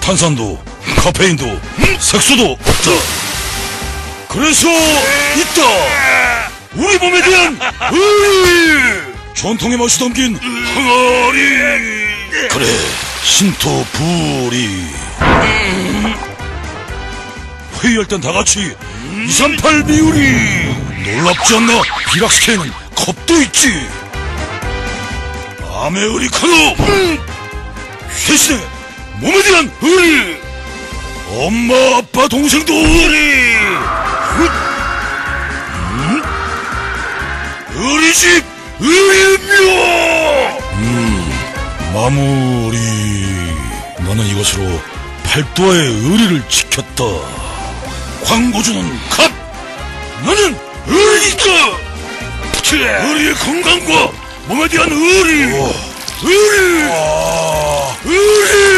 탄산도, 카페인도, 색소도 없다. 그래서 있다. 우리 몸에 대한 의리, 전통의 맛이 담긴 항아리. 그래, 신토 부리. 회의할 땐 다 같이 238 비율이. 놀랍지 않나? 비락스캔 컵도 있지. 아메리카노! 대신에 몸에 대한 의리 엄마 아빠 동생도 의리! 음? 의리집 의리며 음 마무리. 나는 이것으로 팔도의 의리를 지켰다. 광고주는 갑 나는 의리다 의리의 건강과 몸에 대한 의리. 의리. 의리